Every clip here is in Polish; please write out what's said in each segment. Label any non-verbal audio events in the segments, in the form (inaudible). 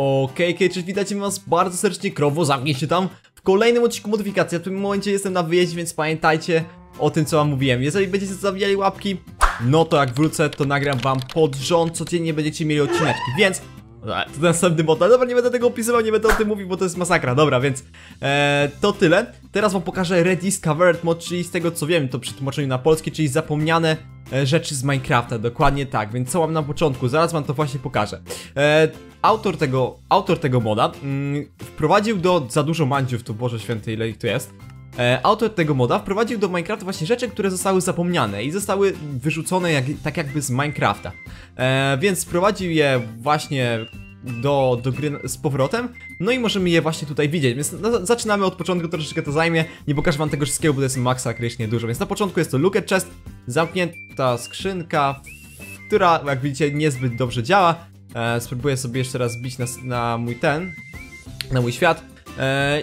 Okej, okay, cześć, witajcie was bardzo serdecznie, krowo, zamknij się tam w kolejnym odcinku modyfikacji. W tym momencie jestem na wyjeździe, więc pamiętajcie o tym, co wam mówiłem. Jeżeli będziecie zabijali łapki, no to jak wrócę, to nagram wam pod rząd, codziennie będziecie mieli odcineczki, więc... To następny model, dobra, nie będę tego opisywał, nie będę o tym mówił, bo to jest masakra, dobra, więc e, to tyle. Teraz wam pokażę Rediscovered mod, czyli z tego co wiem, to przetłumaczeniu na polski, czyli zapomniane e, rzeczy z Minecrafta, dokładnie tak, więc co mam na początku, zaraz wam to właśnie pokażę. E, autor tego, autor tego moda mm, wprowadził do, za dużo mandziów, to Boże Święty, ile ich tu jest. E, autor tego moda wprowadził do Minecrafta właśnie rzeczy, które zostały zapomniane i zostały wyrzucone jak, tak jakby z Minecrafta. E, więc wprowadził je właśnie do, do gry z powrotem, no i możemy je właśnie tutaj widzieć, więc no, zaczynamy od początku, troszeczkę to zajmie, nie pokażę wam tego wszystkiego, bo to jest masakrycznie dużo, więc na początku jest to Look Chest, zamknięta skrzynka, która jak widzicie niezbyt dobrze działa, e, spróbuję sobie jeszcze raz bić na, na mój ten, na mój świat,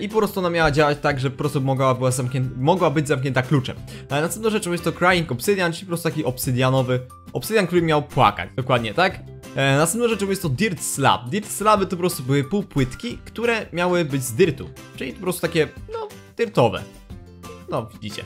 i po prostu ona miała działać tak, że po prostu mogła, była mogła być zamknięta kluczem. E, następną rzeczą jest to Crying Obsidian, czyli po prostu taki obsydianowy obsydian, który miał płakać, dokładnie, tak? E, następną rzeczą jest to Dirt Slab. Dirt Slaby to po prostu były półpłytki, które miały być z dirtu, czyli po prostu takie, no, dirtowe. No, widzicie.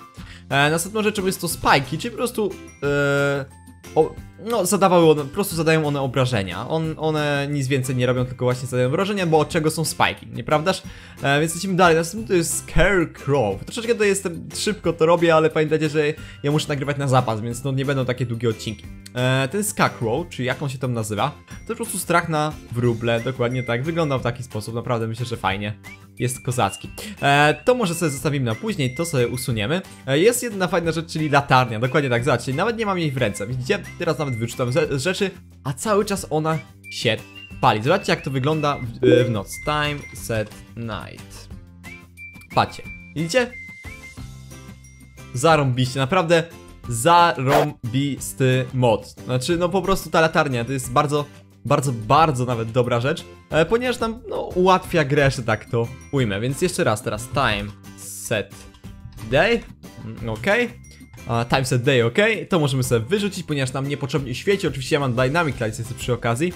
E, następną rzeczą jest to Spikey, czyli po prostu... E, o, no, zadawały one, po prostu zadają one obrażenia. On, one nic więcej nie robią, tylko właśnie zadają obrażenia, bo od czego są spajki, nieprawdaż? E, więc lecimy dalej. Następny to jest Scarecrow. Troszeczkę to jestem, szybko to robię, ale pamiętajcie, że ja muszę nagrywać na zapas, więc no nie będą takie długie odcinki. E, ten Scarecrow, czyli jak on się tam nazywa, to po prostu strach na wróble, dokładnie tak. Wyglądał w taki sposób, naprawdę myślę, że fajnie jest kozacki. E, to może sobie zostawimy na później, to sobie usuniemy. E, jest jedna fajna rzecz, czyli latarnia, dokładnie tak, zobaczcie, nawet nie mam jej w ręce, widzicie? Teraz nawet wyrzucam rzeczy, a cały czas ona się pali. Zobaczcie jak to wygląda w, e, w noc. Time, set, night. Patrzcie, widzicie? Zarąbiście, naprawdę zarąbisty mod. Znaczy, no po prostu ta latarnia to jest bardzo bardzo, bardzo nawet dobra rzecz, e, ponieważ nam, no, ułatwia grę, że tak to ujmę. Więc jeszcze raz, teraz time, set, day, mm, ok. Time set day, ok. To możemy sobie wyrzucić, ponieważ nam niepotrzebnie świeci. Oczywiście ja mam dynamic lights przy okazji,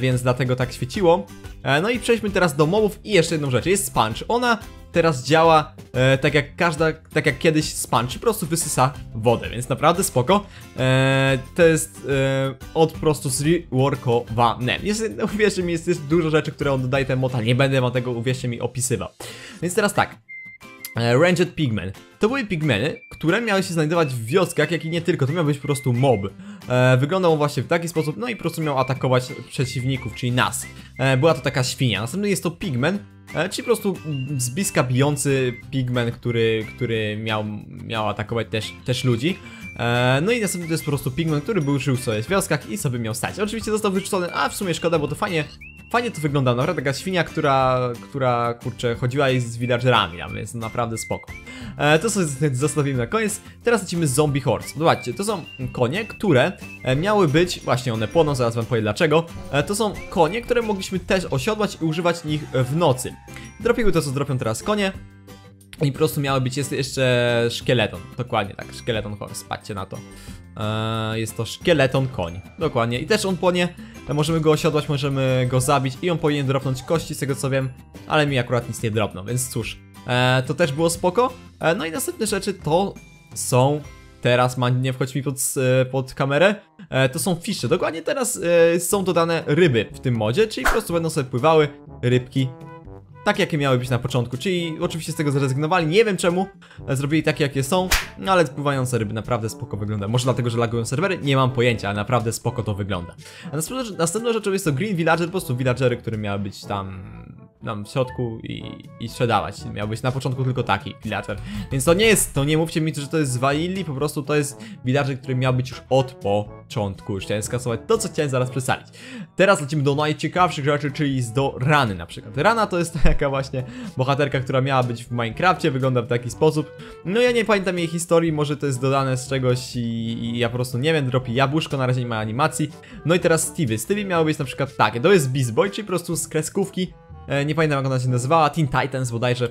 więc dlatego tak świeciło. E, no i przejdźmy teraz do mobów i jeszcze jedną rzecz. Jest sponge. Ona teraz działa e, tak jak każda, tak jak kiedyś sponge, po prostu wysysa wodę, więc naprawdę spoko. E, to jest e, od prostu zreworkowane. Jest, no, uwierzcie mi, jest, jest dużo rzeczy, które on dodaje ten mod, ale nie będę wam tego, uwierzcie mi, opisywał. Więc teraz tak, e, Ranged Pigmen. To były pigmeny, które miały się znajdować w wioskach, jak i nie tylko, to miał być po prostu mob. E, wyglądał on właśnie w taki sposób, no i po prostu miał atakować przeciwników, czyli nas. E, była to taka świnia. Następny jest to pigmen, e, czyli po prostu z bliska bijący pigmen, który, który miał, miał atakować też, też ludzi. E, no i następny to jest po prostu pigmen, który był żył sobie w wioskach i sobie miał stać. Oczywiście został wyrzucony, a w sumie szkoda, bo to fajnie Fajnie to wygląda, naprawdę taka świnia, która, która kurczę, chodziła i z villagerami, a więc naprawdę spoko. E, to sobie (laughs) zostawimy na koniec. Teraz lecimy z Zombie Horse. Zobaczcie, to są konie, które e, miały być, właśnie one płoną, zaraz wam powiem dlaczego. E, to są konie, które mogliśmy też osiodłać i używać nich w nocy. Dropiły to, co dropią teraz konie. I po prostu miały być jest jeszcze szkieleton, dokładnie tak, szkieleton horse, patrzcie na to. Eee, jest to szkieleton koń, dokładnie. I też on płonie, możemy go osiodłać, możemy go zabić i on powinien dropnąć kości, z tego co wiem, ale mi akurat nic nie dropnął, więc cóż. Eee, to też było spoko. Eee, no i następne rzeczy to są teraz, man, nie wchodź mi pod, pod kamerę, e, to są fisze. Dokładnie teraz e, są dodane ryby w tym modzie, czyli po prostu będą sobie pływały rybki tak jakie miały być na początku, czyli oczywiście z tego zrezygnowali, nie wiem czemu, zrobili takie jakie są, ale pływające ryby naprawdę spoko wygląda, może dlatego, że lagują serwery, nie mam pojęcia, ale naprawdę spoko to wygląda. A następną, następną rzeczą jest to Green Villager, po prostu villagery, które miały być tam tam w środku i, i sprzedawać. Miał być na początku tylko taki villager. Więc to nie jest, to nie mówcie mi, że to jest z Vanilli, po prostu to jest villager, który miał być już od początku. Już chciałem skasować to, co chciałem zaraz przedstawić. Teraz lecimy do najciekawszych rzeczy, czyli do Rany na przykład. Rana to jest (laughs) taka właśnie bohaterka, która miała być w Minecrafcie, wygląda w taki sposób. No ja nie pamiętam jej historii, może to jest dodane z czegoś i, i ja po prostu nie wiem, dropi jabłuszko, na razie nie ma animacji. No i teraz Stevie. Stevie miało być na przykład takie, to jest Beast Boy, czyli po prostu z kreskówki nie pamiętam jak ona się nazywała, Teen Titans bodajże.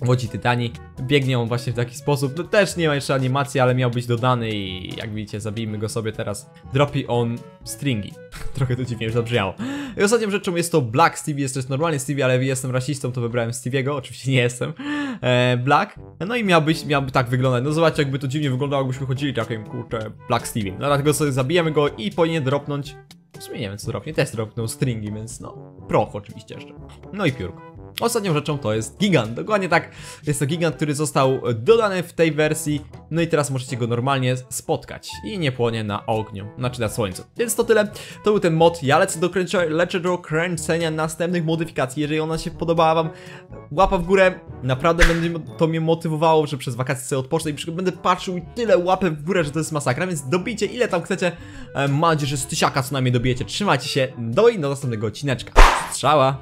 Łodzi Tytanii. Biegnie on właśnie w taki sposób. No też nie ma jeszcze animacji, ale miał być dodany i jak widzicie, zabijmy go sobie teraz. Dropi on stringi. (laughs) Trochę to dziwnie już zabrzmiało. I ostatnią rzeczą jest to Black Stevie, jest też normalnie Stevie, ale jestem rasistą, to wybrałem Stevie'ego, oczywiście nie jestem. E, Black. No i miał być, miałby tak wyglądać. No zobaczcie, jakby to dziwnie wyglądało, jakbyśmy chodzili takim, kurczę, Black Stevie. No dlatego sobie zabijemy go i powinien dropnąć w sumie nie wiem co dropnie, też dropnął stringi, więc no, proch oczywiście jeszcze. No i piórko. Ostatnią rzeczą to jest gigant, dokładnie tak, jest to gigant, który został dodany w tej wersji, no i teraz możecie go normalnie spotkać i nie płonie na ogniu, znaczy na słońcu. Więc to tyle, to był ten mod, ja lecę do, kręcia, lecę do kręcenia następnych modyfikacji, jeżeli ona się podobała wam, łapa w górę, naprawdę będzie to mnie motywowało, że przez wakacje sobie odpocznę i będę patrzył tyle łapę w górę, że to jest masakra, więc dobijcie ile tam chcecie, e, mam nadzieję, że z tysiaka co najmniej dobijecie, trzymajcie się, no i do następnego odcineczka, strzała!